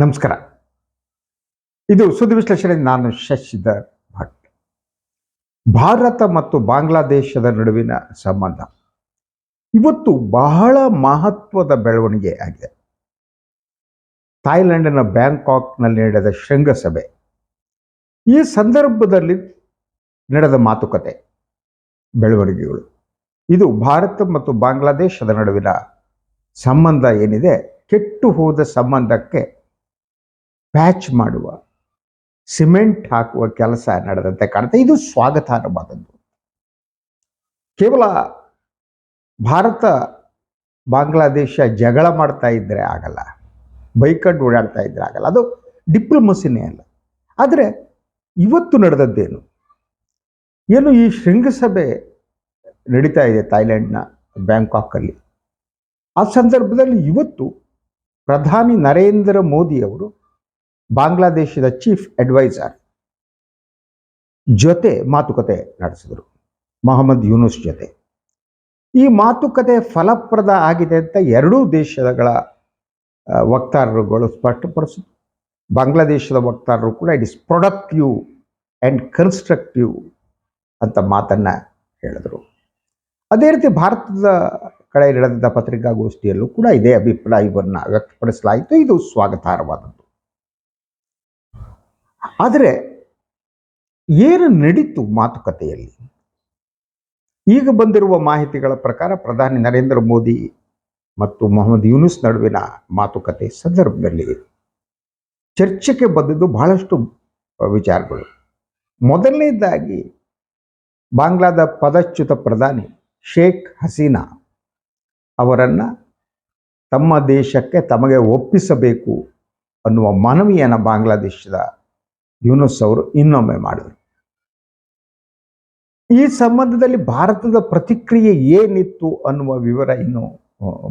ನಮಸ್ಕಾರ. ಇದು ಸುದ್ದಿ ವಿಶ್ಲೇಷಣೆ ನಾನು ಶಶಿಧರ್ ಭಟ್. ಭಾರತ ಮತ್ತು ಬಾಂಗ್ಲಾದೇಶದ ನಡುವಿನ ಸಂಬಂಧ. ಇವತ್ತು ಬಹಳ ಮಹತ್ವದ ಬೆಳವಣಿಗೆ ಆಗಿದೆ. ಥಾಯ್ಲೆಂಡಿನ ಬ್ಯಾಂಕಾಕ್ನಲ್ಲಿ ನಡೆದ ಶೃಂಗಸಭೆ. ಈ ಸಂದರ್ಭದಲ್ಲಿ ನಡೆದ ಮಾತುಕತೆ, ಬೆಳವಣಿಗೆಗಳು. ಇದು ಭಾರತ ಮತ್ತು ಬಾಂಗ್ಲಾದೇಶದ ನಡುವಿನ ಸಂಬಂಧ ಏನಿದೆ, ಕೆಟ್ಟು ಹೋದ ಸಂಬಂಧಕ್ಕೆ ಪ್ಯಾಚ್ ಮಾಡುವ, ಸಿಮೆಂಟ್ ಹಾಕುವ ಕೆಲಸ ನಡೆದಂತೆ ಕಾಣುತ್ತೆ. ಇದು ಸ್ವಾಗತಾರ್ಹವಾದದ್ದು. ಕೇವಲ ಭಾರತ, ಬಾಂಗ್ಲಾದೇಶ ಜಗಳ ಮಾಡ್ತಾ ಇದ್ದರೆ ಆಗಲ್ಲ. ಬೈಕಂಡು ಓಡಾಡ್ತಾ ಇದ್ರೆ ಆಗಲ್ಲ. ಅದು ಡಿಪ್ಲೊಮಸಿನೇ ಅಲ್ಲ. ಆದರೆ ಇವತ್ತು ನಡೆದದ್ದೇನು? ಏನು ಈ ಶೃಂಗಸಭೆ ನಡೀತಾ ಇದೆ ಥಾಯ್ಲೆಂಡ್ನ ಬ್ಯಾಂಕಾಕಲ್ಲಿ? ಆ ಸಂದರ್ಭದಲ್ಲಿ ಇವತ್ತು ಪ್ರಧಾನಿ ನರೇಂದ್ರ ಮೋದಿ ಅವರು ಬಾಂಗ್ಲಾದೇಶದ ಚೀಫ್ ಅಡ್ವೈಸರ್ ಜೊತೆ ಮಾತುಕತೆ ನಡೆಸಿದರು. ಮೊಹಮ್ಮದ್ ಯೂನುಸ್ ಜೊತೆ. ಈ ಮಾತುಕತೆ ಫಲಪ್ರದ ಆಗಿದೆ ಅಂತ ಎರಡೂ ದೇಶಗಳ ವಕ್ತಾರರುಗಳು ಸ್ಪಷ್ಟಪಡಿಸಿದ್ರು. ಬಾಂಗ್ಲಾದೇಶದ ವಕ್ತಾರರು ಕೂಡ it is productive and constructive ಅಂತ ಮಾತನ್ನು ಹೇಳಿದರು. ಅದೇ ರೀತಿ ಭಾರತದ ಕಡೆ ನಡೆದ ಪತ್ರಿಕಾಗೋಷ್ಠಿಯಲ್ಲೂ ಕೂಡ ಇದೇ ಅಭಿಪ್ರಾಯವನ್ನು ವ್ಯಕ್ತಪಡಿಸಲಾಯಿತು. ಇದು ಸ್ವಾಗತಾರ್ಹವಾದದ್ದು. ಆದರೆ ಏನು ನಡೀತು ಮಾತುಕತೆಯಲ್ಲಿ? ಈಗ ಬಂದಿರುವ ಮಾಹಿತಿಗಳ ಪ್ರಕಾರ ಪ್ರಧಾನಿ ನರೇಂದ್ರ ಮೋದಿ ಮತ್ತು ಮೊಹಮ್ಮದ್ ಯೂನುಸ್ ನಡುವಿನ ಮಾತುಕತೆ ಸಂದರ್ಭದಲ್ಲಿ ಚರ್ಚೆಗೆ ಬಂದಿದ್ದು ಬಹಳಷ್ಟು ವಿಚಾರಗಳು. ಮೊದಲನೇದಾಗಿ ಬಾಂಗ್ಲಾದ ಪದಚ್ಯುತ ಪ್ರಧಾನಿ ಶೇಖ್ ಹಸೀನಾ ಅವರನ್ನು ತಮ್ಮ ದೇಶಕ್ಕೆ ತಮಗೆ ಒಪ್ಪಿಸಬೇಕು ಅನ್ನುವ ಮನವಿಯನ್ನು ಬಾಂಗ್ಲಾದೇಶದ ಯೂನುಸ್ ಅವರು ಇನ್ನೊಮ್ಮೆ ಮಾಡಿದರು. ಈ ಸಂಬಂಧದಲ್ಲಿ ಭಾರತದ ಪ್ರತಿಕ್ರಿಯೆ ಏನಿತ್ತು ಅನ್ನುವ ವಿವರ ಇನ್ನೂ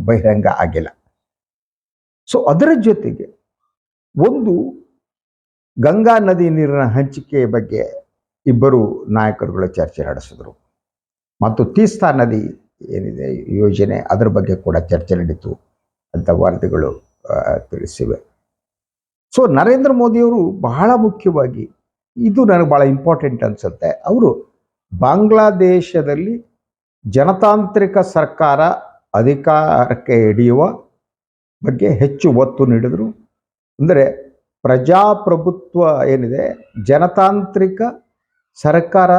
ಬಹಿರಂಗ ಆಗಿಲ್ಲ. ಸೊ ಅದರ ಜೊತೆಗೆ ಒಂದು ಗಂಗಾ ನದಿ ನೀರಿನ ಹಂಚಿಕೆ ಬಗ್ಗೆ ಇಬ್ಬರು ನಾಯಕರುಗಳು ಚರ್ಚೆ ನಡೆಸಿದರು. ಮತ್ತು ತೀಸ್ತಾ ನದಿ ಏನಿದೆ ಯೋಜನೆ, ಅದರ ಬಗ್ಗೆ ಕೂಡ ಚರ್ಚೆ ನಡೀತು ಅಂತ ವರದಿಗಳು ತಿಳಿಸಿವೆ. ಸೊ ನರೇಂದ್ರ ಮೋದಿಯವರು ಬಹಳ ಮುಖ್ಯವಾಗಿ ಇದು ನನಗೆ ಭಾಳ ಇಂಪಾರ್ಟೆಂಟ್ ಅನಿಸುತ್ತೆ. ಅವರು ಬಾಂಗ್ಲಾದೇಶದಲ್ಲಿ ಜನತಾಂತ್ರಿಕ ಸರ್ಕಾರ ಅಧಿಕಾರಕ್ಕೆ ಹಿಡಿಯುವ ಬಗ್ಗೆ ಹೆಚ್ಚು ಒತ್ತು ನೀಡಿದರು. ಅಂದರೆ ಪ್ರಜಾಪ್ರಭುತ್ವ ಏನಿದೆ, ಜನತಾಂತ್ರಿಕ ಸರ್ಕಾರ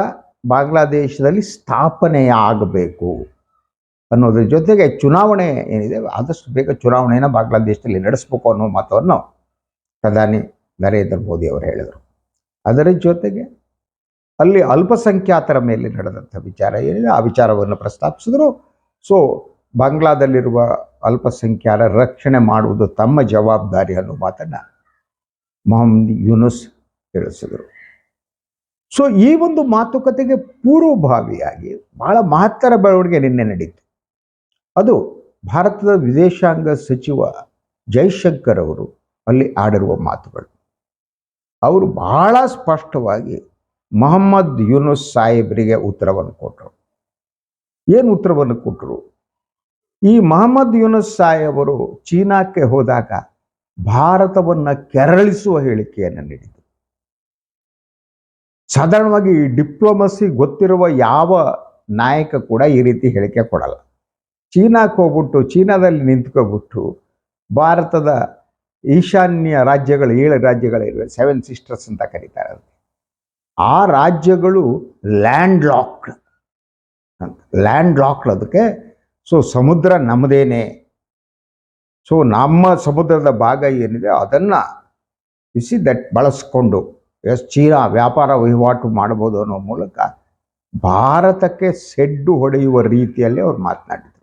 ಬಾಂಗ್ಲಾದೇಶದಲ್ಲಿ ಸ್ಥಾಪನೆಯಾಗಬೇಕು ಅನ್ನೋದ್ರ ಜೊತೆಗೆ ಚುನಾವಣೆ ಏನಿದೆ, ಆದಷ್ಟು ಬೇಗ ಚುನಾವಣೆಯನ್ನು ಬಾಂಗ್ಲಾದೇಶದಲ್ಲಿ ನಡೆಸಬೇಕು ಅನ್ನೋ ಮಾತನ್ನು ಪ್ರಧಾನಿ ನರೇಂದ್ರ ಮೋದಿ ಅವರು ಹೇಳಿದರು. ಅದರ ಜೊತೆಗೆ ಅಲ್ಲಿ ಅಲ್ಪಸಂಖ್ಯಾತರ ಮೇಲೆ ನಡೆದಂಥ ವಿಚಾರ ಏನಿದೆ, ಆ ವಿಚಾರವನ್ನು ಪ್ರಸ್ತಾಪಿಸಿದ್ರು. ಸೊ ಬಾಂಗ್ಲಾದಲ್ಲಿರುವ ಅಲ್ಪಸಂಖ್ಯಾತರ ರಕ್ಷಣೆ ಮಾಡುವುದು ತಮ್ಮ ಜವಾಬ್ದಾರಿ ಅನ್ನೋ ಮಾತನ್ನು ಮೊಹಮ್ಮದ್ ಯೂನುಸ್ ತಿಳಿಸಿದರು. ಸೊ ಈ ಒಂದು ಮಾತುಕತೆಗೆ ಪೂರ್ವಭಾವಿಯಾಗಿ ಬಹಳ ಮಹತ್ತರ ಬೆಳವಣಿಗೆ ನಿನ್ನೆ ನಡೀತು. ಅದು ಭಾರತದ ವಿದೇಶಾಂಗ ಸಚಿವ ಜೈಶಂಕರ್ ಅವರು ಅಲ್ಲಿ ಆಡಿರುವ ಮಾತುಗಳು. ಅವರು ಬಹಳ ಸ್ಪಷ್ಟವಾಗಿ ಮೊಹಮ್ಮದ್ ಯೂನುಸ್ ಸಾಹೇಬರಿಗೆ ಉತ್ತರವನ್ನು ಕೊಟ್ಟರು. ಏನು ಉತ್ತರವನ್ನು ಕೊಟ್ಟರು? ಈ ಮೊಹಮ್ಮದ್ ಯೂನುಸ್ ಸಾಹೇಬರು ಚೀನಾಕ್ಕೆ ಹೋದಾಗ ಭಾರತವನ್ನು ಕೆರಳಿಸುವ ಹೇಳಿಕೆಯನ್ನು ನೀಡಿದರು. ಸಾಧಾರಣವಾಗಿ ಈ ಡಿಪ್ಲೊಮಸಿ ಗೊತ್ತಿರುವ ಯಾವ ನಾಯಕ ಕೂಡ ಈ ರೀತಿ ಹೇಳಿಕೆ ಕೊಡಲ್ಲ. ಚೀನಾಕ್ಕೆ ಹೋಗ್ಬಿಟ್ಟು, ಚೀನಾದಲ್ಲಿ ನಿಂತ್ಕೊಬಿಟ್ಟು ಭಾರತದ ಈಶಾನ್ಯ ರಾಜ್ಯಗಳು, ಏಳು ರಾಜ್ಯಗಳಿವೆ ಸೆವೆನ್ ಸಿಸ್ಟರ್ಸ್ ಅಂತ ಕರೀತಾರೆ. ಆ ರಾಜ್ಯಗಳು ಲ್ಯಾಂಡ್ ಲಾಕ್ಡ್ ಲ್ಯಾಂಡ್ ಲಾಕ್ಡ್ ಅದಕ್ಕೆ ಸೊ ಸಮುದ್ರ ನಮ್ಮದೇನೆ ಸೊ ನಮ್ಮ ಸಮುದ್ರದ ಭಾಗ ಏನಿದೆ, ಅದನ್ನು ಬಿಸಿ ದಟ್ ಬಳಸ್ಕೊಂಡು, ಎಸ್ ಚೀನಾ ವ್ಯಾಪಾರ ವಹಿವಾಟು ಮಾಡ್ಬೋದು ಅನ್ನೋ ಮೂಲಕ ಭಾರತಕ್ಕೆ ಸೆಡ್ಡು ಹೊಡೆಯುವ ರೀತಿಯಲ್ಲಿ ಅವ್ರು ಮಾತನಾಡಿದರು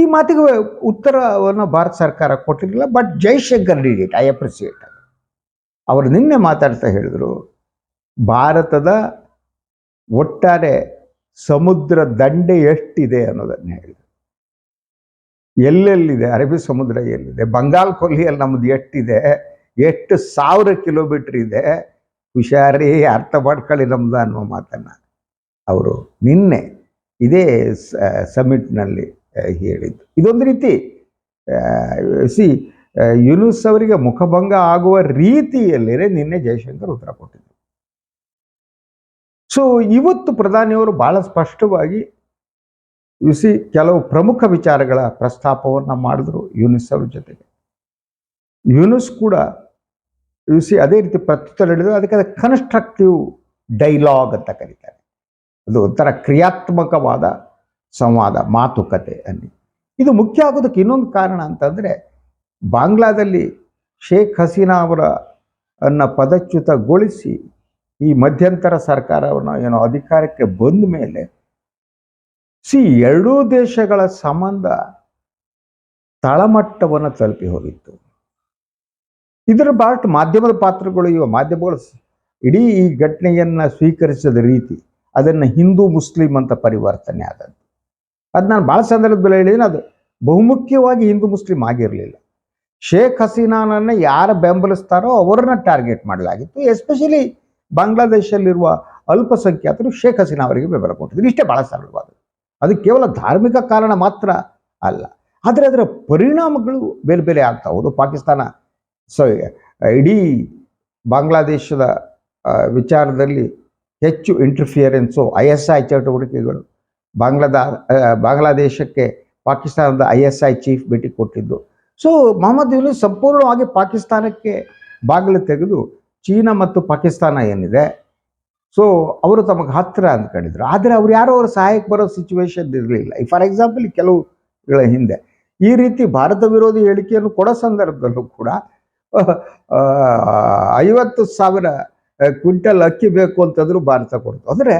ಈ ಮಾತಿಗೆ ಉತ್ತರವನ್ನು ಭಾರತ ಸರ್ಕಾರ ಕೊಟ್ಟಿರಲಿಲ್ಲ but Jaishankar did it I appreciate ಅವರು ನಿನ್ನೆ ಮಾತಾಡ್ತಾ ಹೇಳಿದರು, ಭಾರತದ ಒಟ್ಟಾರೆ ಸಮುದ್ರ ದಂಡೆ ಎಷ್ಟಿದೆ ಅನ್ನೋದನ್ನು ಹೇಳಿದರು. ಎಲ್ಲೆಲ್ಲಿದೆ? ಅರಬ್ಬಿ ಸಮುದ್ರ ಎಲ್ಲಿದೆ? ಬಂಗಾಲ್ ಕೊಲ್ಲಿಯಲ್ಲಿ ನಮ್ಮದು ಎಷ್ಟಿದೆ? ಎಷ್ಟು ಸಾವಿರ ಕಿಲೋಮೀಟರ್ ಇದೆ? ಹುಷಾರಿ, ಅರ್ಥ ಮಾಡ್ಕೊಳ್ಳಿ ನಮ್ದು ಅನ್ನೋ ಮಾತನ್ನು ಅವರು ನಿನ್ನೆ ಇದೇ ಸಮಿಟ್ನಲ್ಲಿ ಹೇಳಿದ್ದು. ಇದೊಂದು ರೀತಿ ಸಿ ಯುನುಸ್ ಅವರಿಗೆ ಮುಖಭಂಗ ಆಗುವ ರೀತಿಯಲ್ಲೇ ನಿನ್ನೆ ಜಯಶಂಕರ್ ಉತ್ತರ ಕೊಟ್ಟಿದ್ದರು. ಸೊ, ಇವತ್ತು ಪ್ರಧಾನಿಯವರು ಬಹಳ ಸ್ಪಷ್ಟವಾಗಿ ಯುಸಿ ಕೆಲವು ಪ್ರಮುಖ ವಿಚಾರಗಳ ಪ್ರಸ್ತಾಪವನ್ನು ಮಾಡಿದ್ರು ಯುನಿಸ್ ಅವ್ರ ಜೊತೆಗೆ. ಯುನಿಸ್ ಕೂಡ ಯುಸಿ ಅದೇ ರೀತಿ ಪ್ರತ್ಯುತ್ತರ ಹೇಳಿದ್ರು ಅದಕ್ಕೆ ಕನ್ಸ್ಟ್ರಕ್ಟಿವ್ ಡೈಲಾಗ್ ಅಂತ ಕರೀತಾರೆ. ಅದು ಒಂಥರ ಕ್ರಿಯಾತ್ಮಕವಾದ ಸಂವಾದ, ಮಾತುಕತೆ ಅಲ್ಲಿ. ಇದು ಮುಖ್ಯ ಆಗೋದಕ್ಕೆ ಇನ್ನೊಂದು ಕಾರಣ ಅಂತಂದರೆ, ಬಾಂಗ್ಲಾದಲ್ಲಿ ಶೇಖ್ ಹಸೀನಾ ಅವರ ಅನ್ನ ಪದಚ್ಯುತಗೊಳಿಸಿ ಈ ಮಧ್ಯಂತರ ಸರ್ಕಾರವನ್ನು ಏನೋ ಅಧಿಕಾರಕ್ಕೆ ಬಂದ ಮೇಲೆ ಸಿ ಎರಡೂ ದೇಶಗಳ ಸಂಬಂಧ ತಳಮಟ್ಟವನ್ನು ತಲುಪಿ ಹೋಗಿತ್ತು. ಇದರ ಬಾಟ್ ಮಾಧ್ಯಮದ ಪಾತ್ರಗಳು ಇವ, ಮಾಧ್ಯಮಗಳು ಇಡೀ ಈ ಘಟನೆಯನ್ನು ಸ್ವೀಕರಿಸಿದ ರೀತಿ, ಅದನ್ನು ಹಿಂದೂ ಮುಸ್ಲಿಂ ಅಂತ ಪರಿವರ್ತನೆ ಆದದ್ದು. ಅದು ನಾನು ಭಾಳ ಸಂದರ್ಭದಲ್ಲಿ ಹೇಳಿದ್ದೀನಿ ಅದು ಬಹುಮುಖ್ಯವಾಗಿ ಹಿಂದೂ ಮುಸ್ಲಿಂ ಆಗಿರಲಿಲ್ಲ. ಶೇಖ್ ಹಸೀನಾನನ್ನು ಯಾರು ಬೆಂಬಲಿಸ್ತಾರೋ ಅವರನ್ನ ಟಾರ್ಗೆಟ್ ಮಾಡಲಾಗಿತ್ತು. ಎಸ್ಪೆಷಲಿ ಬಾಂಗ್ಲಾದೇಶಲ್ಲಿರುವ ಅಲ್ಪಸಂಖ್ಯಾತರು ಶೇಖ್ ಹಸೀನಾ ಅವರಿಗೆ ಬೆಂಬಲ ಕೊಟ್ಟಿದ್ರು. ಇಷ್ಟೇ ಭಾಳ ಸರಳವಾದದ್ದು ಅದು ಕೇವಲ ಧಾರ್ಮಿಕ ಕಾರಣ ಮಾತ್ರ ಅಲ್ಲ. ಆದರೆ ಅದರ ಪರಿಣಾಮಗಳು ಬೇರೆ ಬೇರೆ ಆಗ್ತಾ ಹೌದು. ಪಾಕಿಸ್ತಾನ ಸೊ ಇಡೀ ಬಾಂಗ್ಲಾದೇಶದ ವಿಚಾರದಲ್ಲಿ ಹೆಚ್ಚು ಇಂಟರ್ಫಿಯರೆನ್ಸು ಐ ಎಸ್ ಐ ಚಟುವಟಿಕೆಗಳು ಬಾಂಗ್ಲಾದ ಬಾಂಗ್ಲಾದೇಶಕ್ಕೆ ಪಾಕಿಸ್ತಾನದ ಐ ಎಸ್ ಐ ಚೀಫ್ ಭೇಟಿ ಕೊಟ್ಟಿದ್ದು. ಸೊ ಮೊಹಮ್ಮದ್ ಯೂನಿಸ್ ಸಂಪೂರ್ಣವಾಗಿ ಪಾಕಿಸ್ತಾನಕ್ಕೆ ಬಾಗಿಲು ತೆಗೆದು ಚೀನಾ ಮತ್ತು ಪಾಕಿಸ್ತಾನ ಏನಿದೆ ಸೊ ಅವರು ತಮಗೆ ಹತ್ತಿರ ಅಂದ್ಕೊಂಡಿದ್ರು ಆದರೆ ಅವ್ರು ಯಾರೋ ಅವ್ರ ಸಹಾಯಕ್ಕೆ ಬರೋ ಸಿಚುವೇಶನ್ ಇರಲಿಲ್ಲ. ಫಾರ್ ಎಕ್ಸಾಂಪಲ್ ಕೆಲವುಗಳ ಹಿಂದೆ. ಈ ರೀತಿ ಭಾರತ ವಿರೋಧಿ ಹೇಳಿಕೆಯನ್ನು ಕೊಡೋ ಸಂದರ್ಭದಲ್ಲೂ ಕೂಡ ಐವತ್ತು ಸಾವಿರ ಕ್ವಿಂಟಲ್ ಅಕ್ಕಿ ಬೇಕು ಅಂತಂದ್ರೂ ಭಾರತ ಕೊಡ್ತು. ಅಂದರೆ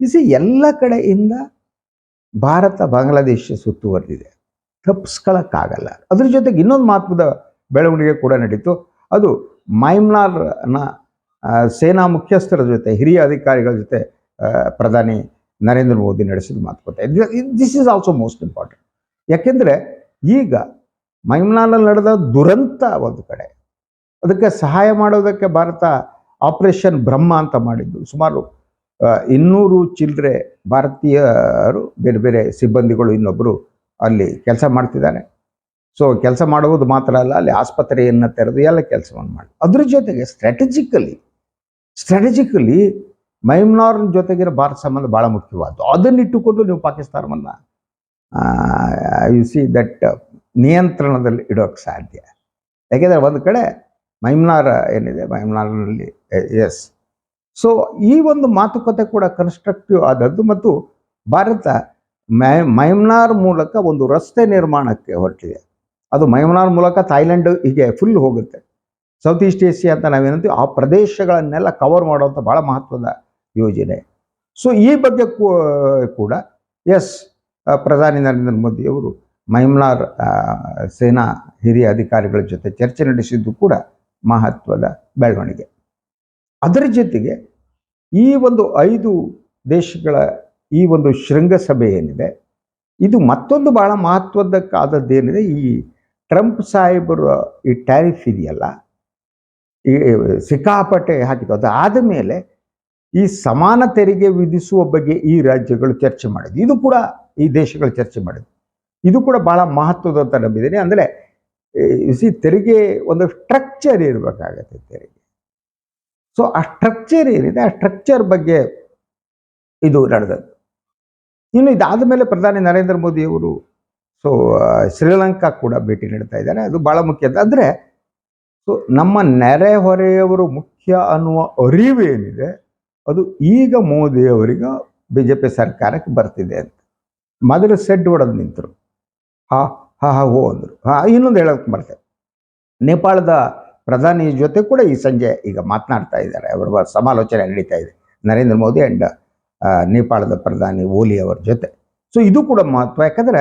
ಇಸಿ ಎಲ್ಲ ಕಡೆಯಿಂದ ಭಾರತ ಬಾಂಗ್ಲಾದೇಶ ಸುತ್ತುವರೆದಿದೆ. ತಪ್ಪಿಸ್ಕೊಳ್ಳೋಕ್ಕಾಗಲ್ಲ ಅದ್ರ ಜೊತೆಗೆ ಇನ್ನೊಂದು ಮಹತ್ವದ ಬೆಳವಣಿಗೆ ಕೂಡ ನಡೀತು. ಅದು ಮೈಮ್ನಾರ್ನ ಸೇನಾ ಮುಖ್ಯಸ್ಥರ ಜೊತೆ, ಹಿರಿಯ ಅಧಿಕಾರಿಗಳ ಜೊತೆ ಪ್ರಧಾನಿ ನರೇಂದ್ರ ಮೋದಿ ನಡೆಸಿದ ಮಾತುಕತೆ. This is also most important ಯಾಕೆಂದರೆ ಈಗ ಮೈಮ್ನಾರ್ನಲ್ಲಿ ನಡೆದ ದುರಂತ ಒಂದು ಕಡೆ. ಅದಕ್ಕೆ ಸಹಾಯ ಮಾಡೋದಕ್ಕೆ ಭಾರತ ಆಪರೇಷನ್ ಬ್ರಹ್ಮ ಅಂತ ಮಾಡಿದ್ದು. ಸುಮಾರು ಇನ್ನೂರು ಚಿಲ್ಲರೆ ಭಾರತೀಯರು ಬೇರೆ ಬೇರೆ ಸಿಬ್ಬಂದಿಗಳು ಇನ್ನೊಬ್ಬರು ಅಲ್ಲಿ ಕೆಲಸ ಮಾಡ್ತಿದ್ದಾರೆ. ಸೊ ಕೆಲಸ ಮಾಡುವುದು ಮಾತ್ರ ಅಲ್ಲ, ಅಲ್ಲಿ ಆಸ್ಪತ್ರೆಯನ್ನು ತೆರೆದು ಎಲ್ಲ ಕೆಲಸವನ್ನು ಮಾಡಿ. ಅದ್ರ ಜೊತೆಗೆ ಸ್ಟ್ರಾಟಜಿಕಲಿ ಸ್ಟ್ರಾಟಜಿಕಲಿ ಮೈಮ್ನಾರ್ ಜೊತೆಗಿರೋ ಭಾರತ ಸಂಬಂಧ ಭಾಳ ಮುಖ್ಯವಾದ್ದು. ಅದನ್ನಿಟ್ಟುಕೊಂಡು ನೀವು ಪಾಕಿಸ್ತಾನವನ್ನು ಯು ಸಿ ದಟ್ ನಿಯಂತ್ರಣದಲ್ಲಿ ಇಡೋಕ್ಕೆ ಸಾಧ್ಯ. ಯಾಕೆಂದರೆ ಒಂದು ಕಡೆ ಮೈಮ್ನಾರ್ ಏನಿದೆ, ಮೈಮ್ನಾರ್ನಲ್ಲಿ ಎಸ್ ಸೊ ಈ ಒಂದು ಮಾತುಕತೆ ಕೂಡ ಕನ್ಸ್ಟ್ರಕ್ಟಿವ್ ಆದದ್ದು ಮತ್ತು ಭಾರತ ಮೈ, ಮೈಮ್ನಾರ್ ಮೂಲಕ ಒಂದು ರಸ್ತೆ ನಿರ್ಮಾಣಕ್ಕೆ ಹೊರಟಿದೆ. ಅದು ಮೈಮ್ನಾರ್ ಮೂಲಕ ಥಾಯ್ಲೆಂಡ್ ಹೀಗೆ ಫುಲ್ ಹೋಗುತ್ತೆ. ಸೌತ್ ಈಸ್ಟ್ ಏಷ್ಯಾ ಅಂತ ನಾವೇನಂತೀವಿ, ಆ ಪ್ರದೇಶಗಳನ್ನೆಲ್ಲ ಕವರ್ ಮಾಡುವಂಥ ಭಾಳ ಮಹತ್ವದ ಯೋಜನೆ. ಸೊ ಈ ಬಗ್ಗೆ ಕೂಡ ಎಸ್ ಪ್ರಧಾನಿ ನರೇಂದ್ರ ಮೋದಿಯವರು ಮೈಮ್ನಾರ್ ಸೇನಾ ಹಿರಿಯ ಅಧಿಕಾರಿಗಳ ಜೊತೆ ಚರ್ಚೆ ನಡೆಸಿದ್ದು ಕೂಡ ಮಹತ್ವದ ಬೆಳವಣಿಗೆ. ಅದರ ಜೊತೆಗೆ ಈ ಒಂದು ಐದು ದೇಶಗಳ ಈ ಒಂದು ಶೃಂಗಸಭೆ ಏನಿದೆ, ಇದು ಮತ್ತೊಂದು ಬಹಳ ಮಹತ್ವದಕ್ಕಾದದ್ದೇನಿದೆ ಈ ಟ್ರಂಪ್ ಸಾಹೇಬರು ಈ ಟ್ಯಾರಿಫ್ ಇದೆಯಲ್ಲ, ಈ ಸಿಕ್ಕಾಪಟ್ಟೆ ಹಾಕಿದ್ದು, ಅದು ಆದ ಮೇಲೆ ಈ ಸಮಾನ ತೆರಿಗೆ ವಿಧಿಸುವ ಬಗ್ಗೆ ಈ ರಾಜ್ಯಗಳು ಚರ್ಚೆ ಮಾಡಿದ್ವು ಇದು ಕೂಡ ಈ ದೇಶಗಳು ಚರ್ಚೆ ಮಾಡಿದ್ವು ಇದು ಕೂಡ ಭಾಳ ಮಹತ್ವದ ಅಂತ ನಂಬಿದ್ದೀನಿ. ಅಂದರೆ ಸಿ ತೆರಿಗೆ ಒಂದು ಸ್ಟ್ರಕ್ಚರ್ ಇರಬೇಕಾಗತ್ತೆ ತೆರಿಗೆ. ಸೊ ಆ ಸ್ಟ್ರಕ್ಚರ್ ಏನಿದೆ? ಆ ಸ್ಟ್ರಕ್ಚರ್ ಬಗ್ಗೆ ಇದು ನಡೆದದ್ದು. ಇನ್ನು ಇದಾದ ಮೇಲೆ ಪ್ರಧಾನಿ ನರೇಂದ್ರ ಮೋದಿಯವರು ಸೊ ಶ್ರೀಲಂಕಾ ಕೂಡ ಭೇಟಿ ನೀಡ್ತಾ ಇದ್ದಾರೆ. ಅದು ಭಾಳ ಮುಖ್ಯ ಅಂದರೆ ಸೊ ನಮ್ಮ ನೆರೆಹೊರೆಯವರು ಮುಖ್ಯ ಅನ್ನುವ ಅರಿವು ಏನಿದೆ, ಅದು ಈಗ ಮೋದಿಯವರಿಗೆ ಬಿ ಜೆ ಪಿ ಸರ್ಕಾರಕ್ಕೆ ಬರ್ತಿದೆ ಅಂತ. ಮೊದಲು ಸೆಡ್ ಹೊಡೆದು ನಿಂತರು. ಹಾ ಹಾ ಹಾ, ಹೋ ಅಂದರು. ಹಾಂ, ಇನ್ನೊಂದು ಹೇಳೋಕೆ ಬರ್ತೇವೆ ನೇಪಾಳದ ಪ್ರಧಾನಿ ಜೊತೆ ಕೂಡ ಈ ಸಂಜೆ ಈಗ ಮಾತನಾಡ್ತಾ ಇದ್ದಾರೆ. ಅವರ ಸಮಾಲೋಚನೆ ನಡೀತಾ ಇದೆ. ನರೇಂದ್ರ ಮೋದಿ ಆ್ಯಂಡ್ ನೇಪಾಳದ ಪ್ರಧಾನಿ ಓಲಿ ಅವರ ಜೊತೆ. ಸೊ ಇದು ಕೂಡ ಮಹತ್ವ. ಯಾಕಂದರೆ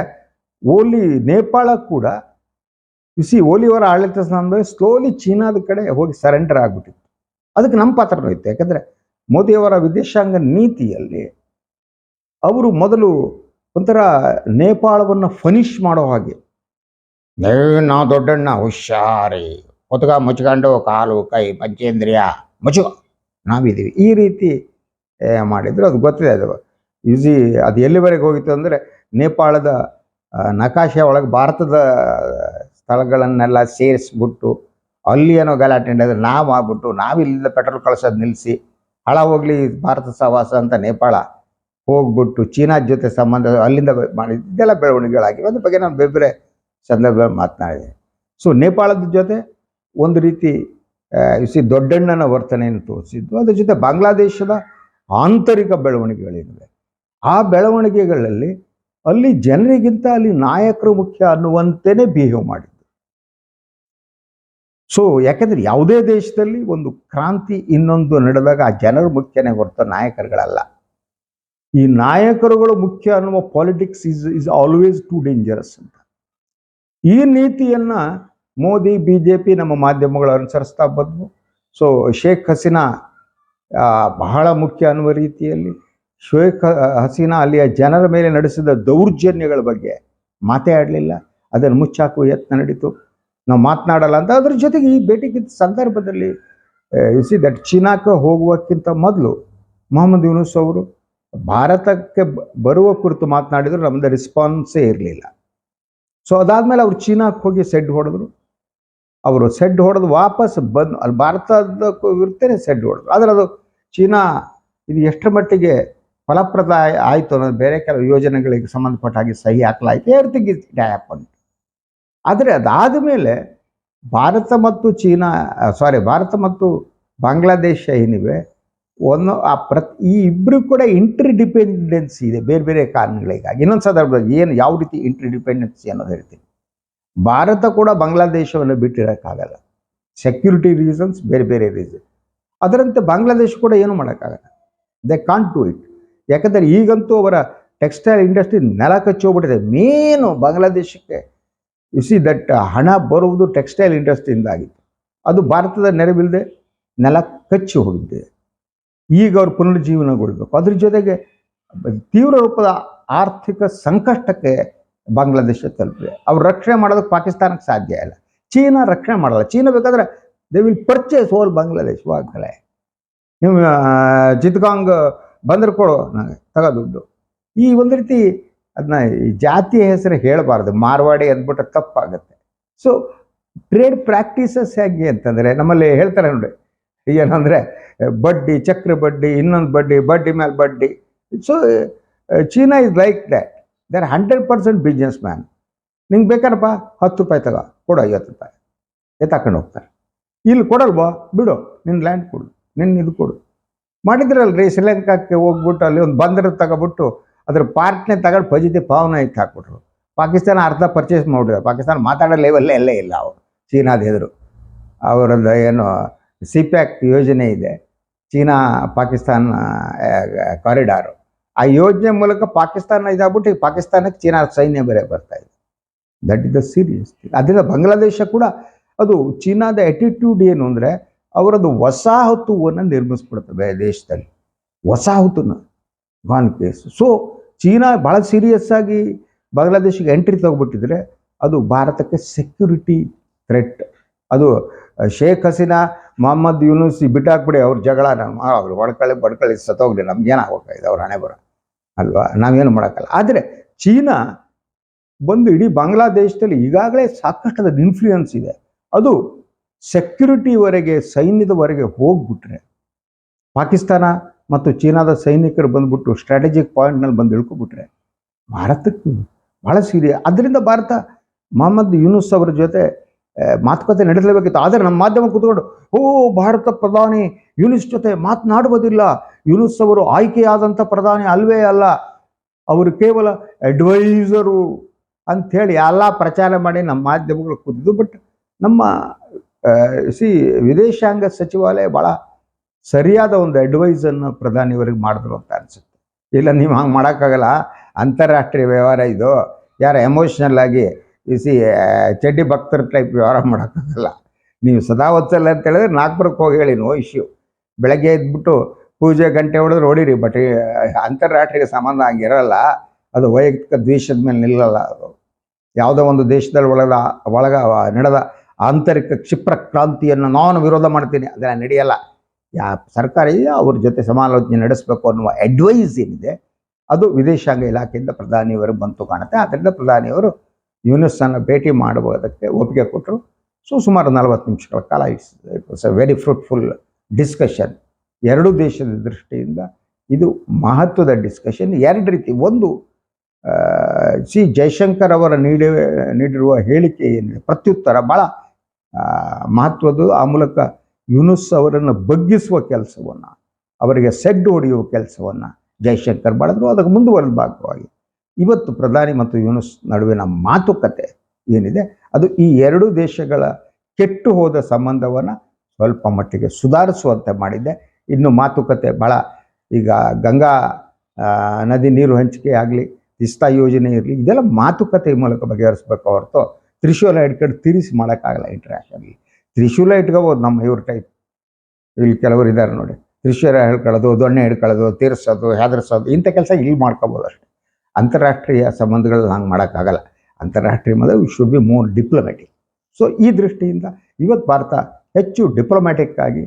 ಓಲಿ, ನೇಪಾಳ ಕೂಡ ಸಿ ಓಲಿಯವರ ಆಡಳಿತ ಸ್ಥಾನದಲ್ಲಿ ಸ್ಲೋಲಿ ಚೀನಾದ ಕಡೆ ಹೋಗಿ ಸರೆಂಡರ್ ಆಗಿಬಿಟ್ಟಿತ್ತು. ಅದಕ್ಕೆ ನಮ್ಮ ಪಾತ್ರನೂ ಇತ್ತು. ಯಾಕಂದರೆ ಮೋದಿಯವರ ವಿದೇಶಾಂಗ ನೀತಿಯಲ್ಲಿ ಅವರು ಮೊದಲು ಒಂಥರ ನೇಪಾಳವನ್ನು ಫನಿಷ್ ಮಾಡೋ ಹಾಗೆ ನಾ ದೊಡ್ಡಣ್ಣ, ಹುಷಾರಿ. ಹೊತ್ಗ ಮುಚ್ಕೊಂಡು ಕಾಲು ಕೈ ಪಂಚೇಂದ್ರಿಯ ಮುಚ್ಚು. ನಾವಿದ್ದೀವಿ. ಈ ರೀತಿ ಮಾಡಿದ್ರು ಅದು ಗೊತ್ತಿದೆ ಅದು. ಈಸಿ ಅದು ಎಲ್ಲಿವರೆಗೆ ಹೋಗಿತ್ತು ಅಂದರೆ ನೇಪಾಳದ ನಕಾಶೆ ಒಳಗೆ ಭಾರತದ, ಸ್ಥಳಗಳನ್ನೆಲ್ಲ ಸೇರಿಸ್ಬಿಟ್ಟು ಅಲ್ಲಿ ಏನೋ ಗಲಾಟೆ ನಡೆದ್ರೆ ನಾವು ಆಗ್ಬಿಟ್ಟು ನಾವು ಇಲ್ಲಿಂದ ಪೆಟ್ರೋಲ್ ಕಳ್ಸೋದು ನಿಲ್ಲಿಸಿ ಹಳ ಹೋಗ್ಲಿ ಭಾರತ ಸಹವಾಸ ಅಂತ ನೇಪಾಳ ಹೋಗ್ಬಿಟ್ಟು ಚೀನಾ ಜೊತೆ ಸಂಬಂಧ ಅಲ್ಲಿಂದ ಮಾಡಿದ ಮಾಡಿ, ಇದೆಲ್ಲ ಬೆಳವಣಿಗೆಗಳಾಗಿವೆ ಅದ್ರ ಬಗ್ಗೆ ನಾನು ಬೇರೆ ಸಂದರ್ಭ ಮಾತನಾಡಿದೆ. ಸೊ ನೇಪಾಳದ ಜೊತೆ ಒಂದು ರೀತಿ ಸಿ ದೊಡ್ಡಣ್ಣನ ವರ್ತನೆಯನ್ನು ತೋರಿಸಿದ್ದು. ಅದರ ಜೊತೆ ಬಾಂಗ್ಲಾದೇಶದ ಆಂತರಿಕ ಬೆಳವಣಿಗೆಗಳೇನಿವೆ ಆ ಬೆಳವಣಿಗೆಗಳಲ್ಲಿ ಅಲ್ಲಿ ಜನರಿಗಿಂತ ಅಲ್ಲಿ ನಾಯಕರು ಮುಖ್ಯ ಅನ್ನುವಂತೆಯೇ ಬಿಹೇವ್ ಮಾಡಿದ್ದು ಸೊ ಯಾಕೆಂದ್ರೆ ಯಾವುದೇ ದೇಶದಲ್ಲಿ ಒಂದು ಕ್ರಾಂತಿ ಇನ್ನೊಂದು ನಡೆದಾಗ ಆ ಜನರು ಮುಖ್ಯನೇ ಹೊರತು ನಾಯಕರುಗಳಲ್ಲ. ಈ ನಾಯಕರುಗಳು ಮುಖ್ಯ ಅನ್ನುವ politics is is always too dangerous ಅಂತ. ಈ ನೀತಿಯನ್ನ ಮೋದಿ ಬಿ ಜೆ ಪಿ ನಮ್ಮ ಮಾಧ್ಯಮಗಳು ಅನುಸರಿಸ್ತಾ ಬಂದವು. ಸೊ ಶೇಖ್ ಹಸೀನಾ ಬಹಳ ಮುಖ್ಯ ಅನ್ನುವ ರೀತಿಯಲ್ಲಿ ಶೇಖ್ ಹಸೀನಾ ಅಲ್ಲಿಯ ಜನರ ಮೇಲೆ ನಡೆಸಿದ ದೌರ್ಜನ್ಯಗಳ ಬಗ್ಗೆ ಮಾತೇ ಆಡಲಿಲ್ಲ. ಅದನ್ನು ಮುಚ್ಚಾಕುವ ಯತ್ನ ನಡೀತು. ನಾವು ಮಾತನಾಡಲ್ಲ ಅಂತ ಅದ್ರ ಜೊತೆಗೆ ಈ ಭೇಟಿಗಿದ್ದ ಸಂದರ್ಭದಲ್ಲಿ ಸಿ ದಟ್ ಚೀನಾಕ್ಕೆ ಹೋಗುವಕ್ಕಿಂತ ಮೊದಲು ಮೊಹಮ್ಮದ್ ಯೂನುಸ್ ಅವರು ಭಾರತಕ್ಕೆ ಬರುವ ಕುರಿತು ಮಾತನಾಡಿದ್ರು ನಮ್ಮದು ರೆಸ್ಪಾನ್ಸೇ ಇರಲಿಲ್ಲ. ಸೊ ಅದಾದ್ಮೇಲೆ ಅವ್ರು ಚೀನಾಕ್ಕೆ ಹೋಗಿ ಸೆಡ್ ಹೊಡೆದ್ರು. ಅವರು ಸೆಡ್ ಹೊಡೆದು ವಾಪಸ್ ಬಂದು ಅಲ್ಲಿ ಭಾರತದ ಇರ್ತೇನೆ ಸೆಡ್ ಹೊಡೆದು ಆದರೆ ಅದು ಚೀನಾ ಇದು ಎಷ್ಟರ ಮಟ್ಟಿಗೆ ಫಲಪ್ರದ ಆಯಿತು ಅನ್ನೋದು ಬೇರೆ ಕೆಲವು ಯೋಜನೆಗಳಿಗೆ ಸಂಬಂಧಪಟ್ಟ ಹಾಗೆ ಸಹಿ ಹಾಕಲಾಯಿತು. ಎವ್ರಿಥಿಂಗ್ ಇಸ್ ಅಂತ ಆದರೆ ಅದಾದ ಮೇಲೆ ಭಾರತ ಮತ್ತು ಚೀನಾ ಸಾರಿ ಭಾರತ ಮತ್ತು ಬಾಂಗ್ಲಾದೇಶ ಏನಿವೆ, ಒಂದು ಆ ಪ್ರತಿ, ಈ ಇಬ್ಬರು ಕೂಡ ಇಂಟರ್ ಡಿಪೆಂಡೆನ್ಸಿ ಇದೆ ಬೇರೆ ಬೇರೆ ಕಾರಣಗಳಿಗಾಗಿ. ಇನ್ನೊಂದು ಸಂದರ್ಭದಲ್ಲಿ ಏನು, ಯಾವ ರೀತಿ ಇಂಟರ್ ಡಿಪೆಂಡೆನ್ಸಿ ಅನ್ನೋದು ಹೇಳ್ತೀನಿ. ಭಾರತ ಕೂಡ ಬಾಂಗ್ಲಾದೇಶವನ್ನು ಬಿಟ್ಟಿರೋಕ್ಕಾಗಲ್ಲ. ಸೆಕ್ಯೂರಿಟಿ ರೀಸನ್ಸ್ ಬೇರೆ ಬೇರೆ ರೀಸನ್ ಅದರಂತೆ ಬಾಂಗ್ಲಾದೇಶ ಕೂಡ ಏನು ಮಾಡೋಕ್ಕಾಗಲ್ಲ. ದೇ ಕಾಂಟ್ ಟು ಇಟ್ ಯಾಕಂದರೆ ಈಗಂತೂ ಅವರ ಟೆಕ್ಸ್ಟೈಲ್ ಇಂಡಸ್ಟ್ರಿ ನೆಲ ಕಚ್ಚೋಗ್ಬಿಟ್ಟಿದೆ ಮೇನು ಬಾಂಗ್ಲಾದೇಶಕ್ಕೆ ಯು ಸಿ ದಟ್ ಹಣ ಬರುವುದು ಟೆಕ್ಸ್ಟೈಲ್ ಇಂಡಸ್ಟ್ರಿಯಿಂದ ಆಗಿತ್ತು ಅದು ಭಾರತದ ನೆರವಿಲ್ಲದೆ ನೆಲ ಕಚ್ಚಿ ಹೋಗಿದೆ. ಈಗ ಅವ್ರು ಪುನರುಜ್ಜೀವನಗೊಳ್ಬೇಕು. ಅದ್ರ ಜೊತೆಗೆ ತೀವ್ರ ರೂಪದ ಆರ್ಥಿಕ ಸಂಕಷ್ಟಕ್ಕೆ ಬಾಂಗ್ಲಾದೇಶ ತಲುಪಿದೆ ಅವ್ರು ರಕ್ಷಣೆ ಮಾಡೋದಕ್ಕೆ ಪಾಕಿಸ್ತಾನಕ್ಕೆ ಸಾಧ್ಯ ಇಲ್ಲ. ಚೀನಾ ರಕ್ಷಣೆ ಮಾಡಲ್ಲ. ಚೀನಾ ಬೇಕಾದ್ರೆ they will purchase whole Bangladesh ವಾಗಲೇ ನೀವು ಚಿತ್ಗಾಂಗ್ ಬಂದ್ರೆ ಕೊಡು ನನಗೆ ತಗೋ ದುಡ್ಡು. ಈ ಒಂದು ರೀತಿ ಅದನ್ನ ಜಾತಿಯ ಹೆಸರು ಹೇಳಬಾರ್ದು. ಮಾರ್ವಾಡಿ ಅಂದ್ಬಿಟ್ರೆ ತಪ್ಪಾಗುತ್ತೆ. ಸೊ ಟ್ರೇಡ್ ಪ್ರಾಕ್ಟೀಸಸ್ ಹೇಗೆ ಅಂತಂದರೆ, ನಮ್ಮಲ್ಲಿ ಹೇಳ್ತಾರೆ ನೋಡಿ. ಏನಂದರೆ, ಬಡ್ಡಿ, ಚಕ್ರ ಬಡ್ಡಿ, ಇನ್ನೊಂದು ಬಡ್ಡಿ ಬಡ್ಡಿ ಮೇಲೆ ಬಡ್ಡಿ. So China is like that they are hundred percent businessman ನಿಂಗೆ ಬೇಕಾರಪ್ಪ ಹತ್ತು ರೂಪಾಯಿ ತಗೋ. ಕೊಡು ಐವತ್ತು ರೂಪಾಯಿ. ಎತ್ತಾಕೊಂಡು ಹೋಗ್ತಾರೆ. ಇಲ್ಲಿ ಕೊಡಲ್ವಾ? ಬಿಡು. ನಿನ್ನ ಲ್ಯಾಂಡ್ ಕೊಡು. ನಿನ್ನ ಇದು ಕೊಡು. ಮಾಡಿದ್ರಲ್ರಿ ಶ್ರೀಲಂಕಾಕ್ಕೆ ಹೋಗ್ಬಿಟ್ಟು ಅಲ್ಲಿ ಒಂದು ಬಂದರು ತಗೊಬಿಟ್ಟು ಅದ್ರ ಪಾರ್ಟ್ನೇ ತಗೊಂಡು ಪಜಿತಿ ಪಾವನ ಇತ್ತು ಹಾಕ್ಬಿಟ್ರು. ಪಾಕಿಸ್ತಾನ ಅರ್ಧ ಪರ್ಚೇಸ್ ಮಾಡಿದ್ರು. ಪಾಕಿಸ್ತಾನ ಮಾತಾಡೋ ಲೆವೆಲ್ಲೇ ಎಲ್ಲೇ ಇಲ್ಲ ಅವರು. ಚೀನಾದ ಎದುರು. ಅವರದ್ದು ಏನು ಸಿ ಪ್ಯಾಕ್ ಯೋಜನೆ ಇದೆ. ಚೀನಾ ಪಾಕಿಸ್ತಾನ ಕಾರಿಡಾರು ಆ ಯೋಜನೆ ಮೂಲಕ ಪಾಕಿಸ್ತಾನ ಇದಾಗ್ಬಿಟ್ಟು ಈಗ ಪಾಕಿಸ್ತಾನಕ್ಕೆ ಚೀನಾ ಸೈನ್ಯ ಬೇರೆ ಬರ್ತಾ ಇದೆ. ದಟ್ ಇಸ್ ದ ಸೀರಿಯಸ್ ಅದರಿಂದ ಬಾಂಗ್ಲಾದೇಶ ಕೂಡ ಅದು ಚೀನಾದ ಅಟಿಟ್ಯೂಡ್ ಏನು ಅಂದರೆ ಅವರದು ವಸಾಹತುವನ್ನು ನಿರ್ಮಿಸ್ಬಿಡ್ತವೆ ದೇಶದಲ್ಲಿ. ವಸಾಹತುನ ಗಾನ್ ಕೇಸ್ ಸೊ ಚೀನಾ ಭಾಳ ಸೀರಿಯಸ್ ಆಗಿ ಬಾಂಗ್ಲಾದೇಶಿಗೆ ಎಂಟ್ರಿ ತಗೊಬಿಟ್ಟಿದ್ರೆ ಅದು ಭಾರತಕ್ಕೆ ಸೆಕ್ಯೂರಿಟಿ ಥ್ರೆಟ್ ಅದು ಶೇಖ್ ಹಸೀನಾ, ಮೊಹಮ್ಮದ್ ಯೂನುಸಿ ಬಿಟ್ಟಾಕ್ಬಿಡಿ ಅವ್ರ ಜಗಳ ಅವ್ರು ಹೊಡ್ಕೊಳ್ಳಿ ಬಡ್ಕೊಳ್ಳಿ ಸತ್ತೋಗ್ಲಿ ನಮ್ಗೆ ಆಗ್ಬೇಕಾಗಿದೆ ಅವ್ರ ಹಣೆ ಬರ ಅಲ್ವಾ? ನಾವೇನು ಮಾಡೋಕ್ಕಲ್ಲ ಆದರೆ ಚೀನಾ ಬಂದು ಇಡೀ ಬಾಂಗ್ಲಾದೇಶದಲ್ಲಿ ಈಗಾಗಲೇ ಸಾಕಷ್ಟು ಅದರ ಇನ್ಫ್ಲೂಯೆನ್ಸ್ ಇದೆ. ಅದು ಸೆಕ್ಯೂರಿಟಿವರೆಗೆ ಸೈನ್ಯದವರೆಗೆ ಹೋಗ್ಬಿಟ್ರೆ, ಪಾಕಿಸ್ತಾನ ಮತ್ತು ಚೀನಾದ ಸೈನಿಕರು ಬಂದ್ಬಿಟ್ಟು ಸ್ಟ್ರಾಟಜಿಕ್ ಪಾಯಿಂಟ್ನಲ್ಲಿ ಬಂದು ಇಳ್ಕೊಬಿಟ್ರೆ, ಭಾರತಕ್ಕೆ ಭಾಳ ಸೀರಿಯ ಅದರಿಂದ ಭಾರತ, ಮೊಹಮ್ಮದ್ ಯೂನುಸ್ ಅವರ ಜೊತೆ ಮಾತುಕತೆ ನಡೆಸಲೇಬೇಕಿತ್ತು. ಆದರೆ ನಮ್ಮ ಮಾಧ್ಯಮ ಕೂತ್ಕೊಂಡು, ಓ, ಭಾರತ ಪ್ರಧಾನಿ, ಯೂನಿಸ್ ಜೊತೆ ಮಾತನಾಡುವುದಿಲ್ಲ. ಯೂನಿಸ್ ಅವರು ಆಯ್ಕೆಯಾದಂಥ ಪ್ರಧಾನಿ ಅಲ್ವೇ ಅಲ್ಲ. ಅವರು ಕೇವಲ ಅಡ್ವೈಸರು ಅಂಥೇಳಿ ಎಲ್ಲ ಪ್ರಚಾರ ಮಾಡಿ ನಮ್ಮ ಮಾಧ್ಯಮಗಳು ಕೂತಿದ್ದು. ಬಟ್ ನಮ್ಮ ಸಿ, ವಿದೇಶಾಂಗ ಸಚಿವಾಲಯ ಭಾಳ ಸರಿಯಾದ ಒಂದು ಅಡ್ವೈಸನ್ನು ಪ್ರಧಾನಿಯವರಿಗೆ ಮಾಡಿದ್ರು ಅಂತ ಅನಿಸುತ್ತೆ. ಇಲ್ಲ, ನೀವು ಹಂಗೆ ಮಾಡೋಕ್ಕಾಗಲ್ಲ. ಅಂತಾರಾಷ್ಟ್ರೀಯ ವ್ಯವಹಾರ ಇದು. ಯಾರು ಎಮೋಷ್ನಲ್ ಆಗಿ ಸಿ ಚಡ್ಡಿ ಭಕ್ತರ ಟೈಪ್ ವ್ಯವಹಾರ ಮಾಡೋಕ್ಕಾಗಲ್ಲ. ನೀವು ಸದಾ ಒತ್ತಲ್ಲ ಅಂತ ಹೇಳಿದ್ರೆ ನಾಗ್ಪುರಕ್ಕೆ ಹೋಗಿ ಹೇಳಿ ನೋ ಇಶ್ಯೂ ಬೆಳಗ್ಗೆ ಎದ್ಬಿಟ್ಟು ಪೂಜೆ ಗಂಟೆ ಹೊಡೆದ್ರೆ ಹೊಡೀರಿ ಬಟ್ ಅಂತಾರಾಷ್ಟ್ರೀಯ ಸಂಬಂಧ ಹಂಗಿರಲ್ಲ. ಅದು ವೈಯಕ್ತಿಕ ದ್ವೇಷದ ಮೇಲೆ ನಿಲ್ಲಲ್ಲ ಅದು. ಯಾವುದೋ ಒಂದು ದೇಶದಲ್ಲಿ ಒಳಗ ಒಳಗ ನಡೆದ ಆಂತರಿಕ ಕ್ಷಿಪ್ರ ಕ್ರಾಂತಿಯನ್ನು ನಾನು ವಿರೋಧ ಮಾಡ್ತೀನಿ ಅದನ್ನು ನಡೆಯಲ್ಲ. ಯಾ, ಸರ್ಕಾರ ಅವ್ರ ಜೊತೆ ಸಮಾಲೋಚನೆ ನಡೆಸಬೇಕು ಅನ್ನುವ ಅಡ್ವೈಸ್ ಏನಿದೆ, ಅದು ವಿದೇಶಾಂಗ ಇಲಾಖೆಯಿಂದ ಪ್ರಧಾನಿಯವರು ಬಂತು ಕಾಣುತ್ತೆ. ಆದ್ದರಿಂದ ಪ್ರಧಾನಿಯವರು ಯೂನಿಸನ್ನು ಭೇಟಿ ಮಾಡುವುದಕ್ಕೆ ಒಪ್ಪಿಗೆ ಕೊಟ್ಟರು. ಸೊ ಸುಮಾರು ನಲವತ್ತು ನಿಮಿಷಗಳ ಕಾಲ it was a very fruitful discussion. ಎರಡು ದೇಶದ ದೃಷ್ಟಿಯಿಂದ ಇದು ಮಹತ್ವದ ಡಿಸ್ಕಷನ್. ಎರಡು ರೀತಿ, ಒಂದು ಸಿ ಜಯಶಂಕರ್ ಅವರ ನೀಡಿ ನೀಡಿರುವ ಹೇಳಿಕೆ ಏನಿದೆ, ಪ್ರತ್ಯುತ್ತರ ಭಾಳ ಮಹತ್ವದ್ದು. ಆ ಮೂಲಕ ಯುನುಸ್ ಅವರನ್ನು ಬಗ್ಗಿಸುವ ಕೆಲಸವನ್ನು, ಅವರಿಗೆ ಸೆಡ್ಡು ಹೊಡೆಯುವ ಕೆಲಸವನ್ನು ಜಯಶಂಕರ್ ಮಾಡಿದ್ರು. ಅದಕ್ಕೆ ಮುಂದುವರೆದ ಭಾಗವಾಗಿ ಇವತ್ತು ಪ್ರಧಾನಿ ಮತ್ತು ಯೂನುಸ್ ನಡುವಿನ ಮಾತುಕತೆ ಏನಿದೆ, ಅದು ಈ ಎರಡು ದೇಶಗಳ ಕೆಟ್ಟು ಹೋದ ಸಂಬಂಧವನ್ನು ಸ್ವಲ್ಪ ಮಟ್ಟಿಗೆ ಸುಧಾರಿಸುವಂತೆ ಮಾಡಿದೆ. ಇನ್ನು ಮಾತುಕತೆ ಭಾಳ ಈಗ ಗಂಗಾ ನದಿ ನೀರು ಹಂಚಿಕೆ ಆಗಲಿ, ತಿಸ್ತಾ ಯೋಜನೆ ಇರಲಿ, ಇದೆಲ್ಲ ಮಾತುಕತೆ ಮೂಲಕ ಬಗೆಹರಿಸ್ಬೇಕು ಹೊರತು ತ್ರಿಶೂಲ ಇಟ್ಕೊಂಡು ತಿರಿಸಿ ಮಾಡೋಕ್ಕಾಗಲ್ಲ ಇಂಟರ್ನ್ಯಾಷನಲ್ ತ್ರಿಶೂಲ ಇಟ್ಕೋಬೋದು ನಮ್ಮ ಇವ್ರ ಟೈಪ್ ಇಲ್ಲಿ ಕೆಲವರು ಇದ್ದಾರೆ ನೋಡಿ, ತ್ರಿಶೂಲ ಹೇಳ್ಕೊಳ್ಳೋದು ದೊಣ್ಣೆ ಹಿಡ್ಕೊಳ್ಳೋದು, ತೀರಿಸೋದು, ಹೆದರ್ಸೋದು, ಇಂಥ ಕೆಲಸ ಇಲ್ಲಿ ಮಾಡ್ಕೋಬೋದು ಅಷ್ಟೇ. ಅಂತಾರಾಷ್ಟ್ರೀಯ ಸಂಬಂಧಗಳಲ್ಲಿ ಹಂಗೆ ಮಾಡೋಕ್ಕಾಗಲ್ಲ. ಅಂತಾರಾಷ್ಟ್ರೀಯ ಮೊದಲು we should be more diplomatic so ಈ ದೃಷ್ಟಿಯಿಂದ ಇವತ್ತು ಭಾರತ ಹೆಚ್ಚು ಡಿಪ್ಲೊಮ್ಯಾಟಿಕ್ ಆಗಿ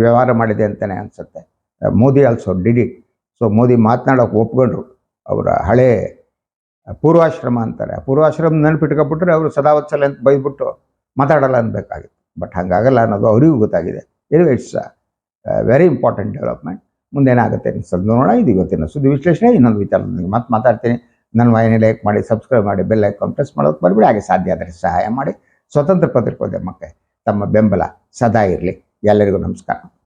ವ್ಯವಹಾರ ಮಾಡಿದೆ ಅಂತಲೇ ಅನಿಸುತ್ತೆ. Modi also did so Modi ಮಾತನಾಡೋಕೆ ಒಪ್ಕೊಂಡ್ರು. ಅವರ ಹಳೆ ಪೂರ್ವಾಶ್ರಮ ಅಂತಾರೆ. ಪೂರ್ವಾಶ್ರಮ ನೆನಪಿಟ್ಕೊಬಿಟ್ರೆ ಅವರು ಸದಾವತ್ಸಲ ಅಂತ ಬೈದ್ಬಿಟ್ಟು ಮಾತಾಡಲ್ಲ ಅನ್ಬೇಕಾಗಿತ್ತು. ಬಟ್ ಹಾಗಾಗಲ್ಲ ಅನ್ನೋದು ಅವರಿಗೂ ಗೊತ್ತಾಗಿದೆ. ಇಟ್ಸ್ ವೆರಿ ಇಂಪಾರ್ಟೆಂಟ್ ಡೆವಲಪ್ಮೆಂಟ್ ಮುಂದೇನಾಗುತ್ತೆ ಅನ್ಸೋದು ನೋಡೋಣ. ಇದು ಇವತ್ತಿನ ಸುದ್ದಿ ವಿಶ್ಲೇಷಣೆ. ಇನ್ನೊಂದು ವಿಚಾರದೊಂದಿಗೆ ಮತ್ತೆ ಮಾತಾಡ್ತೀನಿ. ನನ್ನ ವಾಹಿನಿ ಲೈಕ್ ಮಾಡಿ ಸಬ್ಸ್ಕ್ರೈಬ್ ಮಾಡಿ ಬೆಲ್ ಐಕಾನ್ ಪ್ರೆಸ್ ಮಾಡೋಕ್ಕೆ ಬರಬೇಡಿ ಹಾಗೆ ಸಾಧ್ಯ ಆದರೆ ಸಹಾಯ ಮಾಡಿ. ಸ್ವತಂತ್ರ ಪತ್ರಿಕೋದ್ಯಮಕ್ಕೆ ತಮ್ಮ ಬೆಂಬಲ ಸದಾ ಇರಲಿ. ಎಲ್ಲರಿಗೂ ನಮಸ್ಕಾರ.